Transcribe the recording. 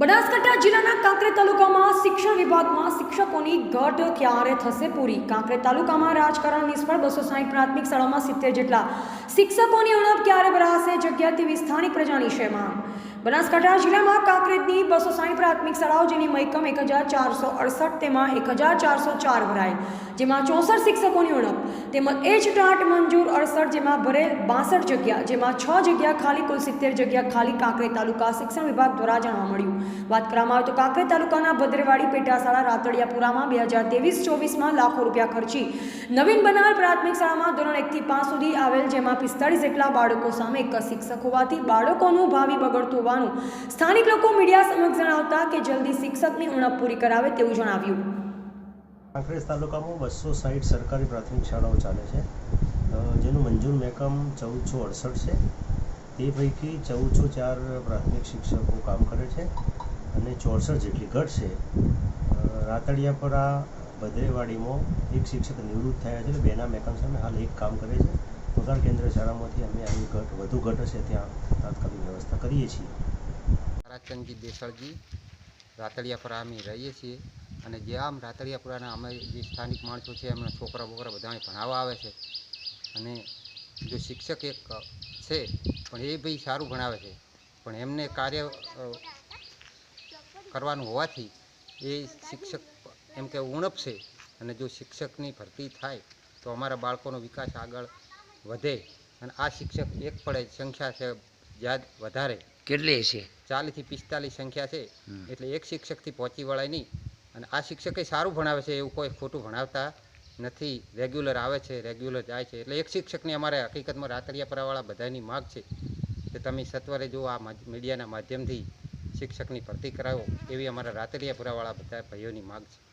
બનાસકાંઠા જિલ્લાના કાંકરે તાલુકામાં શિક્ષણ વિભાગમાં શિક્ષકોની ઘટ ક્યારે થશે પૂરી? કાંકરે તાલુકામાં રાજકારણ નિષ્ફળ, બસો સાહીઠ પ્રાથમિક શાળામાં સિત્તેર જેટલા શિક્ષકોની ઉણપ ક્યારે ભરાશે? જગ્યા તેવી સ્થાનિક પ્રજાની છે માંગ બનાસકાંઠા જિલ્લામાં કાંકરેજની બસો સાહીઠ પ્રાથમિક શાળાઓ, જેની મૈકમ એક હજાર ચારસો અડસઠ, તેમાં એક હજાર ચારસો ચાર ભરાય. જેમાં ચોસઠ શિક્ષકોની ઉણપ તેમજ એચ ટાટ મંજૂર અડસઠ, જેમાં ભરેલ બાસઠ જગ્યા, જેમાં છ જગ્યા ખાલી, કુલ સિત્તેર જગ્યા ખાલી કાંકરે તાલુકા શિક્ષણ વિભાગ દ્વારા જાણવા મળ્યું. વાત કરવામાં આવે તો કાંકરેજ તાલુકાના ભદ્રેવાડી પેટાશાળા રાતડિયાપુરામાં બે હજાર ત્રેવીસ ચોવીસમાં લાખો રૂપિયા ખર્ચી નવીન બનાર પ્રાથમિક શાળામાં ધોરણ એકથી પાંચ સુધી આવેલ જેમાં પિસ્તાળીસ જેટલા બાળકો સામે એક શિક્ષક હોવાથી બાળકોનું ભાવિ બગડતું હોવાનું સ્થાનિક લોકો મીડિયા સમક્ષ જણાવતા કે જલ્દી શિક્ષકની ઉણપ પૂરી કરાવે તેવું જણાવ્યું. કાંકરેજ તાલુકામાં બસો સાઠ સરકારી પ્રાથમિક શાળાઓ ચાલે છે જેનું મંજૂર મહેકમ ચૌદસો અડસઠ છે. તે પૈકી ચૌદસો ચાર પ્રાથમિક શિક્ષકો કામ કરે છે અને ચોસઠ જેટલી ઘટ છે. અ, રાતડિયાપરા ભદ્રેવાડીમાં એક શિક્ષક નિવૃત્ત થયા છે એટલે બેના મેકમ સામે હાલ એક કામ કરે છે. પગાર કેન્દ્ર શાળામાંથી અમે આવી ઘટ વધુ ઘટ હશે ત્યાં તાત્કાલિક વ્યવસ્થા કરીએ છીએ. તારાચંદજી દેસળજી રાતડિયાપુરા અમે રહીએ છીએ અને જે આમ રાતડિયાપુરાના અમે જે સ્થાનિક માણસો છે એમના છોકરા બોકરા બધાને ભણાવવા આવે છે અને જો શિક્ષક એક છે પણ એ ભાઈ સારું ભણાવે છે. પણ એમને કાર્ય કરવાનું હોવાથી એ શિક્ષક એમ કે ઉણપ છે અને જો શિક્ષકની ભરતી થાય તો અમારા બાળકોનો વિકાસ આગળ વધે અને આ શિક્ષક એક પડે સંખ્યા છે જ્યાં વધારે. કેટલી છે ચાલીસથી પિસ્તાલીસ સંખ્યા છે. એટલે એક શિક્ષકથી પહોંચી વળાય નહીં. અને આ શિક્ષકે સારું ભણાવે છે એવું કોઈ ખોટું ભણાવતા નથી રેગ્યુલર આવે છે રેગ્યુલર જાય છે. એટલે એક શિક્ષકની અમારે હકીકતમાં રાતડિયાપરાવાળા બધાની માગ છે કે તમે સત્વરે જો આ મીડિયાના માધ્યમથી શિક્ષકની ભરતી કરાવો, એવી અમારા રાતડિયાપુરાવાળા બધા ભાઈઓની માગ છે.